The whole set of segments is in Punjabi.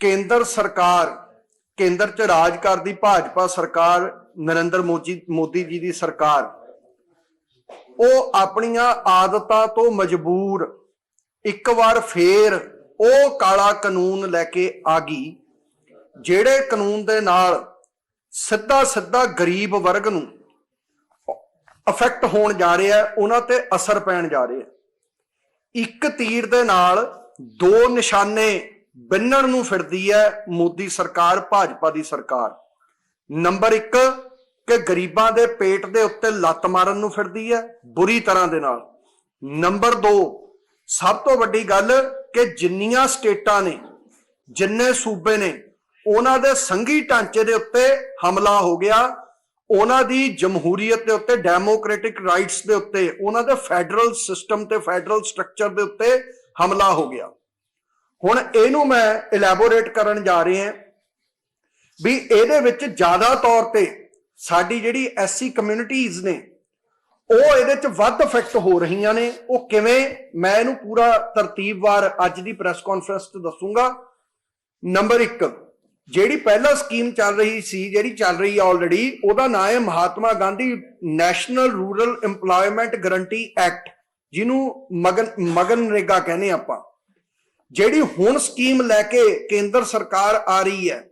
ਕੇਂਦਰ ਸਰਕਾਰ, ਕੇਂਦਰ 'ਚ ਰਾਜ ਕਰਦੀ ਭਾਜਪਾ ਸਰਕਾਰ, ਨਰਿੰਦਰ ਮੋਦੀ ਮੋਦੀ ਜੀ ਦੀ ਸਰਕਾਰ, ਉਹ ਆਪਣੀਆਂ ਆਦਤਾਂ ਤੋਂ ਮਜਬੂਰ, ਇੱਕ ਵਾਰ ਫੇਰ ਉਹ ਕਾਲਾ ਕਾਨੂੰਨ ਲੈ ਕੇ ਆ ਗਈ, ਜਿਹੜੇ ਕਾਨੂੰਨ ਦੇ ਨਾਲ ਸਿੱਧਾ ਸਿੱਧਾ ਗਰੀਬ ਵਰਗ ਨੂੰ ਅਫੈਕਟ ਹੋਣ ਜਾ ਰਿਹਾ, ਉਹਨਾਂ ਤੇ ਅਸਰ ਪੈਣ ਜਾ ਰਿਹਾ। ਇੱਕ ਤੀਰ ਦੇ ਨਾਲ ਦੋ ਨਿਸ਼ਾਨੇ ਬੰਨਣ ਨੂੰ ਫਿਰਦੀ ਹੈ ਮੋਦੀ ਸਰਕਾਰ, ਭਾਜਪਾ ਦੀ ਸਰਕਾਰ। ਨੰਬਰ 1 ਕਿ ਗਰੀਬਾਂ ਦੇ ਪੇਟ ਦੇ ਉੱਤੇ ਲੱਤ ਮਾਰਨ ਨੂੰ ਫਿਰਦੀ ਹੈ ਬੁਰੀ ਤਰ੍ਹਾਂ ਦੇ ਨਾਲ। ਨੰਬਰ 2 ਸਭ ਤੋਂ ਵੱਡੀ ਗੱਲ ਕਿ ਜਿੰਨੀਆਂ ਸਟੇਟਾਂ ਨੇ, ਜਿੰਨੇ ਸੂਬੇ ਨੇ, ਉਹਨਾਂ ਦੇ ਸੰਘੀ ਢਾਂਚੇ ਦੇ ਉੱਤੇ ਹਮਲਾ ਹੋ ਗਿਆ। ਉਹਨਾਂ ਦੀ ਜਮਹੂਰੀਅਤ ਦੇ ਉੱਤੇ, ਡੈਮੋਕ੍ਰੈਟਿਕ ਰਾਈਟਸ ਦੇ ਉੱਤੇ, ਉਹਨਾਂ ਦੇ ਫੈਡਰਲ ਸਿਸਟਮ ਤੇ, ਫੈਡਰਲ ਸਟਰਕਚਰ ਦੇ ਉੱਤੇ ਹਮਲਾ ਹੋ ਗਿਆ। ਹੁਣ ਇਹਨੂੰ ਮੈਂ ਇਲੈਬੋਰੇਟ ਕਰਨ ਜਾ ਰਹੇ ਹਾਂ ਵੀ ਇਹਦੇ ਵਿੱਚ ਜ਼ਿਆਦਾ ਤੌਰ ਤੇ ਸਾਡੀ ਜਿਹੜੀ ਐਸਸੀ ਕਮਿਊਨਿਟੀਆਂ ਨੇ, ਉਹ ਇਹਦੇ ਚ ਵੱਧ ਇਫੈਕਟ ਹੋ ਰਹੀਆਂ ਨੇ। ਉਹ ਕਿਵੇਂ? ਮੈਂ ਇਹਨੂੰ ਪੂਰਾ ਤਰਤੀਬਵਾਰ ਅੱਜ ਦੀ ਪ੍ਰੈਸ ਕਾਨਫਰੰਸ 'ਚ ਦੱਸੂਗਾ। ਨੰਬਰ 1 ਜਿਹੜੀ ਪਹਿਲਾ ਸਕੀਮ ਚੱਲ ਰਹੀ ਸੀ, ਜਿਹੜੀ ਚੱਲ ਰਹੀ ਹੈ ਆਲਰੇਡੀ ਉਹਦਾ ਨਾਮ ਹੈ Mahatma Gandhi national rural EMPLOYMENT guarantee act ਜਿਹਨੂੰ ਮਗਨ, ਮਗਨਰੇਗਾ ਕਹਿੰਦੇ ਆਪਾਂ। ਜਿਹੜੀ ਹੁਣ ਸਕੀਮ ਲੈ ਕੇ ਕੇਂਦਰ ਸਰਕਾਰ ਆ ਰਹੀ ਹੈ,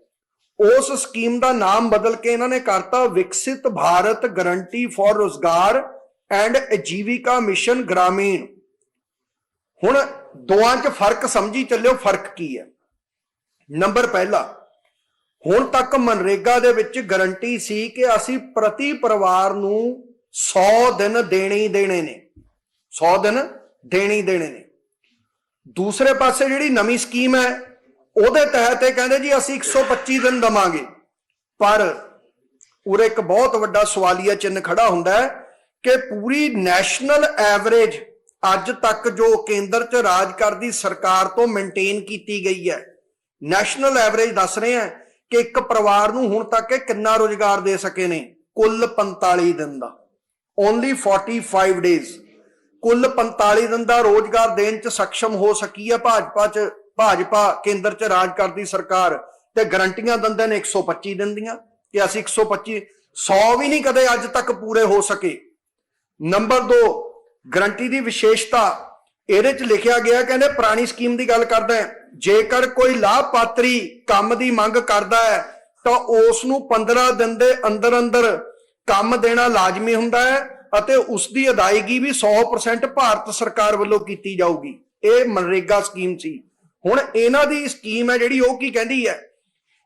ਉਸ ਸਕੀਮ ਦਾ ਨਾਮ ਬਦਲ ਕੇ ਇਹਨਾਂ ਨੇ ਕਰਤਾ Viksit Bharat guarantee for Rozgar and Ajeevika mission Gramin. ਹੁਣ ਦੋਆਂ 'ਚ ਫ਼ਰਕ ਸਮਝੀ ਚੱਲਿਓ, ਫ਼ਰਕ ਕੀ ਹੈ? ਨੰਬਰ ਪਹਿਲਾ, ਹੁਣ ਤੱਕ ਮਨਰੇਗਾ ਦੇ ਵਿੱਚ ਗਰੰਟੀ ਸੀ ਕਿ ਅਸੀਂ ਪ੍ਰਤੀ ਪਰਿਵਾਰ ਨੂੰ 100 ਦਿਨ ਦੇਣੇ ਹੀ ਦੇਣੇ ਨੇ। 100 ਦਿਨ ਦੇਣੇ ਹੀ ਦੇਣੇ ਨੇ। ਦੂਸਰੇ ਪਾਸੇ ਜਿਹੜੀ ਨਵੀਂ ਸਕੀਮ ਹੈ, ਉਹਦੇ ਤਹਿਤ ਇਹ ਕਹਿੰਦੇ ਜੀ ਅਸੀਂ 125 ਦਿਨ ਦਵਾਂਗੇ। ਪਰ ਉਰੇ ਇੱਕ ਬਹੁਤ ਵੱਡਾ ਸਵਾਲੀਆ ਚਿੰਨ ਖੜਾ ਹੁੰਦਾ ਹੈ ਕਿ ਪੂਰੀ ਨੈਸ਼ਨਲ ਐਵਰੇਜ ਅੱਜ ਤੱਕ ਜੋ ਕੇਂਦਰ 'ਚ ਰਾਜ ਕਰਦੀ ਸਰਕਾਰ ਤੋਂ ਮੇਨਟੇਨ ਕੀਤੀ ਗਈ ਹੈ। ਨੈਸ਼ਨਲ ਐਵਰੇਜ ਦੱਸ ਰਹੇ ਆ ਕਿ ਇੱਕ ਪਰਿਵਾਰ ਨੂੰ ਹੁਣ ਤੱਕ ਇਹ ਕਿੰਨਾ ਰੋਜ਼ਗਾਰ ਦੇ ਸਕੇ ਨੇ? ਕੁੱਲ 45 ਦਿਨ ਦਾ। ਓਨਲੀ 45 ਡੇਜ਼ ਕੁੱਲ 45 ਦਿਨ ਦਾ ਰੋਜ਼ਗਾਰ ਦੇਣ 'ਚ ਸક્ષਮ ਹੋ ਸਕੀ ਹੈ ਭਾਜਪਾ 'ਚ, ਭਾਜਪਾ ਕੇਂਦਰ 'ਚ ਰਾਜ ਕਰਦੀ ਸਰਕਾਰ। ਤੇ ਗਰੰਟੀਆਂ ਦਿੰਦੇ ਨੇ 125 ਦਿਨ ਦੀਆਂ। ਕਿ ਅਸੀਂ 125 100 ਵੀ ਨਹੀਂ ਕਦੇ ਅੱਜ ਤੱਕ ਪੂਰੇ ਹੋ ਸਕੇ। ਨੰਬਰ 2 ਗਰੰਟੀ ਦੀ ਵਿਸ਼ੇਸ਼ਤਾ। ਇਹਦੇ 'ਚ ਲਿਖਿਆ ਗਿਆ ਕਹਿੰਦੇ ਪੁਰਾਣੀ ਸਕੀਮ ਦੀ ਗੱਲ ਕਰਦਾ ਹੈ। ਜੇਕਰ ਕੋਈ ਲਾਭਪਾਤਰੀ ਕੰਮ ਦੀ ਮੰਗ ਕਰਦਾ ਹੈ, ਤਾਂ ਉਸ ਨੂੰ 15 ਦਿਨ ਦੇ ਅੰਦਰ ਅੰਦਰ ਕੰਮ ਦੇਣਾ ਲਾਜ਼ਮੀ ਹੁੰਦਾ ਹੈ। ਅਤੇ ਉਸ ਦੀ ਅਦਾਇਗੀ ਵੀ 100% ਭਾਰਤ ਸਰਕਾਰ ਵੱਲੋਂ ਕੀਤੀ ਜਾਊਗੀ। ਇਹ ਮਨਰੇਗਾ ਸਕੀਮ ਸੀ। ਹੁਣ ਇਹਨਾਂ ਦੀ ਸਕੀਮ ਹੈ ਜਿਹੜੀ, ਉਹ ਕੀ ਕਹਿੰਦੀ ਹੈ?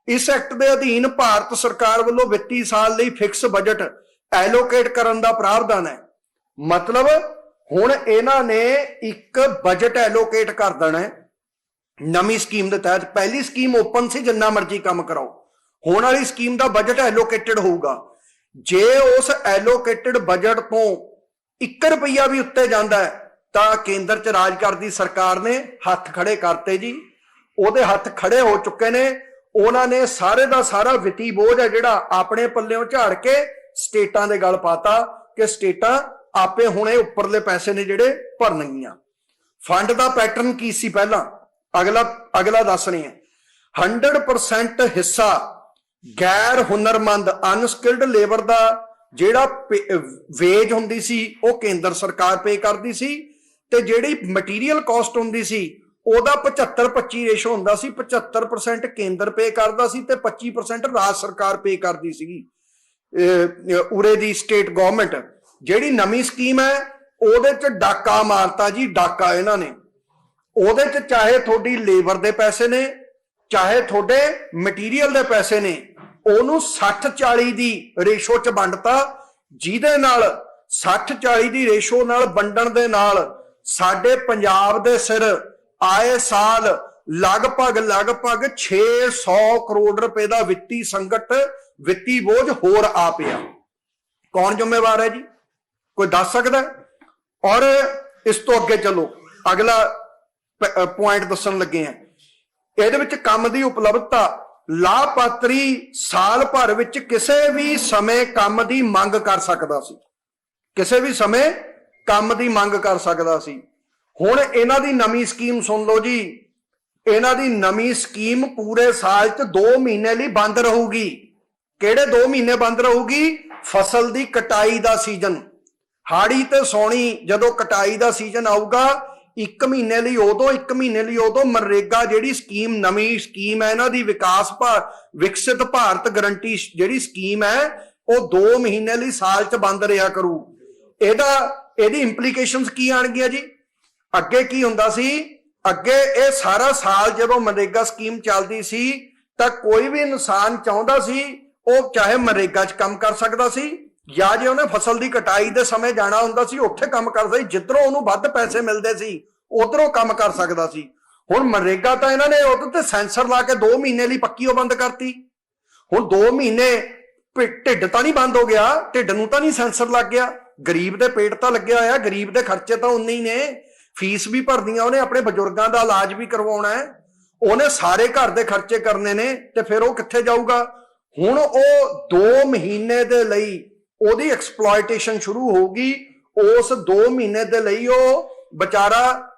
ਇਸ ਐਕਟ ਦੇ ਅਧੀਨ ਭਾਰਤ ਸਰਕਾਰ ਵੱਲੋਂ ਵਿੱਤੀ ਸਾਲ ਲਈ ਫਿਕਸ ਬਜਟ ਐਲੋਕੇਟ ਕਰਨ ਦਾ ਪ੍ਰਾਵਧਾਨ ਹੈ। ਮਤਲਬ ਹੁਣ ਇਹਨਾਂ ਨੇ ਇੱਕ ਬਜਟ ਐਲੋਕੇਟ ਕਰ ਦੇਣਾ ਹੈ ਨਵੀਂ ਸਕੀਮ ਦੇ ਤਹਿਤ। ਪਹਿਲੀ ਸਕੀਮ ਓਪਨ ਸੀ, ਜਿੰਨਾ ਮਰਜ਼ੀ ਕੰਮ ਕਰਾਓ। ਹੁਣ ਵਾਲੀ ਸਕੀਮ ਦਾ ਬਜਟ ਐਲੋਕੇਟਡ ਹੋਊਗਾ। ਜੇ ਉਸ ਐਲੋਕੇਟਡ ਬਜਟ ਤੋਂ 1 ਰੁਪਈਆ ਵੀ ਉੱਤੇ ਜਾਂਦਾ ਤਾਂ ਕੇਂਦਰ 'ਚ ਰਾਜ ਕਰਦੀ ਸਰਕਾਰ ਨੇ ਹੱਥ ਖੜੇ ਕਰਤੇ ਜੀ। ਉਹਦੇ ਹੱਥ ਖੜੇ ਹੋ ਚੁੱਕੇ ਨੇ। ਉਹਨਾਂ ਨੇ ਸਾਰੇ ਦਾ ਸਾਰਾ ਵਿੱਤੀ ਬੋਝ ਹੈ ਜਿਹੜਾ ਆਪਣੇ ਪੱਲਿਓਂ ਝਾੜ ਕੇ ਸਟੇਟਾਂ ਦੇ ਗਲ ਪਾਤਾ ਕਿ ਸਟੇਟਾਂ ਆਪੇ ਹੁਣੇ ਉੱਪਰਲੇ ਪੈਸੇ ਨੇ ਜਿਹੜੇ ਭਰਨਗੀਆਂ। ਫੰਡ ਦਾ ਪੈਟਰਨ ਕੀ ਸੀ ਪਹਿਲਾਂ? ਅਗਲਾ ਅਗਲਾ ਦੱਸ ਰਹੇ ਹਾਂ। 100% ਹਿੱਸਾ ਗੈਰ ਹੁਨਰਮੰਦ ਅਨਸਕਿਲਡ ਲੇਬਰ ਦਾ ਜਿਹੜਾ ਵੇਜ ਹੁੰਦੀ ਸੀ, ਉਹ ਕੇਂਦਰ ਸਰਕਾਰ ਪੇ ਕਰਦੀ ਸੀ ਤੇ ਜਿਹੜੀ ਮਟੀਰੀਅਲ ਕਾਸਟ ਹੁੰਦੀ ਸੀ, ਉਹਦਾ 75 25 ਰੇਸ਼ੋ ਹੁੰਦਾ ਸੀ 75% ਕੇਂਦਰ ਪੇ ਕਰਦਾ ਸੀ ਤੇ 25% ਰਾਜ ਸਰਕਾਰ ਪੇ ਕਰਦੀ ਸੀਗੀ। ਉਰੇ ਦੀ ਸਟੇਟ ਗਵਰਨਮੈਂਟ ਜਿਹੜੀ ਨਵੀਂ ਸਕੀਮ ਹੈ, ਉਹਦੇ ਚ ਡਾਕਾ ਮਾਰਤਾ ਜੀ, ਡਾਕਾ ਇਹਨਾਂ ਨੇ। ਉਹਦੇ ਚ ਚਾਹੇ ਤੁਹਾਡੀ ਲੇਬਰ ਦੇ ਪੈਸੇ ਨੇ, ਚਾਹੇ ਤੁਹਾਡੇ ਮਟੀਰੀਅਲ ਦੇ ਪੈਸੇ ਨੇ ਉਹਨੂੰ 60 40 ਦੀ ਰੇਸ਼ੋ ਚ ਵੰਡਤਾ, ਜਿਹਦੇ ਨਾਲ 60 40 ਦੀ ਰੇਸ਼ੋ ਨਾਲ ਵੰਡਣ ਦੇ ਨਾਲ ਸਾਡੇ ਪੰਜਾਬ ਦੇ ਸਿਰ ਆਏ ਸਾਲ ਲਗਭਗ ਲਗਭਗ 600 ਕਰੋੜ ਰੁਪਏ ਦਾ ਵਿੱਤੀ ਸੰਕਟ, ਵਿੱਤੀ ਬੋਝ ਹੋਰ ਆ ਪਿਆ। ਕੌਣ ਜ਼ਿੰਮੇਵਾਰ ਹੈ ਜੀ? ਕੋਈ ਦੱਸ ਸਕਦਾ ਔਰ ਇਸ ਤੋਂ ਅੱਗੇ ਚੱਲੋ। ਅਗਲਾ ਪੁਆਇੰਟ ਦੱਸਣ ਲੱਗੇ ਆ ਇਹਦੇ ਵਿੱਚ ਕੰਮ ਦੀ ਉਪਲਬਧਤਾ ਲਾਭਪਾਤਰੀ ਸਾਲ ਭਰ ਵਿੱਚ ਕਿਸੇ ਵੀ ਸਮੇਂ ਕੰਮ ਦੀ ਮੰਗ ਕਰ ਸਕਦਾ ਸੀ। ਕਿਸੇ ਵੀ ਸਮੇਂ ਕੰਮ ਦੀ ਮੰਗ ਕਰ ਸਕਦਾ ਸੀ। ਹੁਣ ਇਹਨਾਂ ਦੀ ਨਵੀਂ ਸਕੀਮ ਸੁਣ ਲਓ ਜੀ। ਇਹਨਾਂ ਦੀ ਨਵੀਂ ਸਕੀਮ ਪੂਰੇ ਸਾਲ 'ਚ 2 ਮਹੀਨੇ ਲਈ ਬੰਦ ਰਹੂਗੀ। ਕਿਹੜੇ 2 ਮਹੀਨੇ ਬੰਦ ਰਹੂਗੀ? ਫਸਲ ਦੀ ਕਟਾਈ ਦਾ ਸੀਜ਼ਨ। ਹਾੜੀ ਤੇ ਸੌਣੀ ਜਦੋਂ ਕਟਾਈ ਦਾ ਸੀਜ਼ਨ ਆਊਗਾ ਇੱਕ ਮਹੀਨੇ ਲਈ ਉਦੋਂ, ਇੱਕ ਮਹੀਨੇ ਲਈ ਉਦੋਂ ਮਨਰੇਗਾ ਜਿਹੜੀ ਸਕੀਮ, ਨਵੀਂ ਸਕੀਮ ਹੈ ਇਹਨਾਂ ਦੀ ਵਿਕਾਸ ਭਾਰ ਵਿਕਸਿਤ ਭਾਰਤ ਗਰੰਟੀ ਜਿਹੜੀ ਸਕੀਮ ਹੈ, ਉਹ 2 ਮਹੀਨੇ ਲਈ ਸਾਲ 'ਚ ਬੰਦ ਰਿਹਾ ਕਰੂ। ਇਹਦਾ, ਇਹਦੀ ਇੰਪਲੀਕੇਸ਼ਨਸ ਕੀ ਆਣਗੀਆਂ ਜੀ? ਅੱਗੇ ਕੀ ਹੁੰਦਾ ਸੀ? ਅੱਗੇ ਇਹ ਸਾਰਾ ਸਾਲ ਜਦੋਂ ਮਨਰੇਗਾ ਸਕੀਮ ਚੱਲਦੀ ਸੀ, ਤਾਂ ਕੋਈ ਵੀ ਇਨਸਾਨ ਚਾਹੁੰਦਾ ਸੀ, ਉਹ ਚਾਹੇ ਮਨਰੇਗਾ 'ਚ ਕੰਮ ਕਰ ਸਕਦਾ ਸੀ ਜਾਂ ਜੇ ਉਹਨੇ ਫਸਲ ਦੀ ਕਟਾਈ ਦੇ ਸਮੇਂ ਜਾਣਾ ਹੁੰਦਾ ਸੀ, ਉੱਥੇ ਕੰਮ ਕਰਦਾ ਸੀ, ਜਿੱਧਰੋਂ ਉਹਨੂੰ ਵੱਧ ਪੈਸੇ ਮਿਲਦੇ ਸੀ, ਉਧਰੋਂ ਕੰਮ ਕਰ ਸਕਦਾ ਸੀ। ਹੁਣ ਮਨਰੇਗਾ ਤਾਂ ਇਹਨਾਂ ਨੇ ਉਹਦੇ ਤੇ ਸੈਂਸਰ ਲਾ ਕੇ 2 ਮਹੀਨੇ ਲਈ ਪੱਕੀ ਉਹ ਬੰਦ ਕਰਤੀ। ਹੁਣ 2 ਮਹੀਨੇ ਢਿੱਡ ਤਾਂ ਨਹੀਂ ਬੰਦ ਹੋ ਗਿਆ, ਢਿੱਡ ਨੂੰ ਤਾਂ ਨਹੀਂ ਸੈਂਸਰ ਲੱਗ ਗਿਆ। ਗਰੀਬ ਦੇ ਪੇਟ ਤਾਂ ਲੱਗਿਆ ਹੋਇਆ, ਗਰੀਬ ਦੇ ਖਰਚੇ ਤਾਂ ਉਨੇ ਹੀ ਨੇ। ਫੀਸ ਵੀ ਭਰਦੀਆਂ ਉਹਨੇ ਆਪਣੇ ਬਜ਼ੁਰਗਾਂ ਦਾ ਇਲਾਜ ਵੀ ਕਰਵਾਉਣਾ ਹੈ। ਉਹਨੇ ਸਾਰੇ ਘਰ ਦੇ ਖਰਚੇ ਕਰਨੇ ਨੇ ਤੇ ਫਿਰ ਉਹ ਕਿੱਥੇ ਜਾਊਗਾ? ਹੁਣ ਉਹ 2 ਮਹੀਨੇ ਦੇ ਲਈ ਉਹਦੀ ਐਕਸਪਲੋਇਟੇਸ਼ਨ ਸ਼ੁਰੂ ਹੋਊਗੀ, ਉਸ 2 ਮਹੀਨੇ ਦੇ ਲਈ ਉਹ ਵਿਚਾਰਾ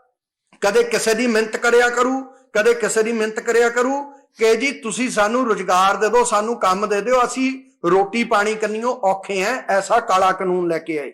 ਕਦੇ ਕਿਸੇ ਦੀ ਮਿਹਨਤ ਕਰਿਆ ਕਰੂ, ਕਦੇ ਕਿਸੇ ਦੀ ਮਿਹਨਤ ਕਰਿਆ ਕਰੂ ਕਿ ਜੀ ਤੁਸੀਂ ਸਾਨੂੰ ਰੁਜ਼ਗਾਰ ਦੇ ਦਿਓ, ਸਾਨੂੰ ਕੰਮ ਦੇ ਦਿਓ, ਅਸੀਂ ਰੋਟੀ ਪਾਣੀ ਕਰਨੀਓ ਔਖੇ ਐ, ਐਸਾ ਕਾਲਾ ਕਾਨੂੰਨ ਲੈ ਕੇ ਆਏ।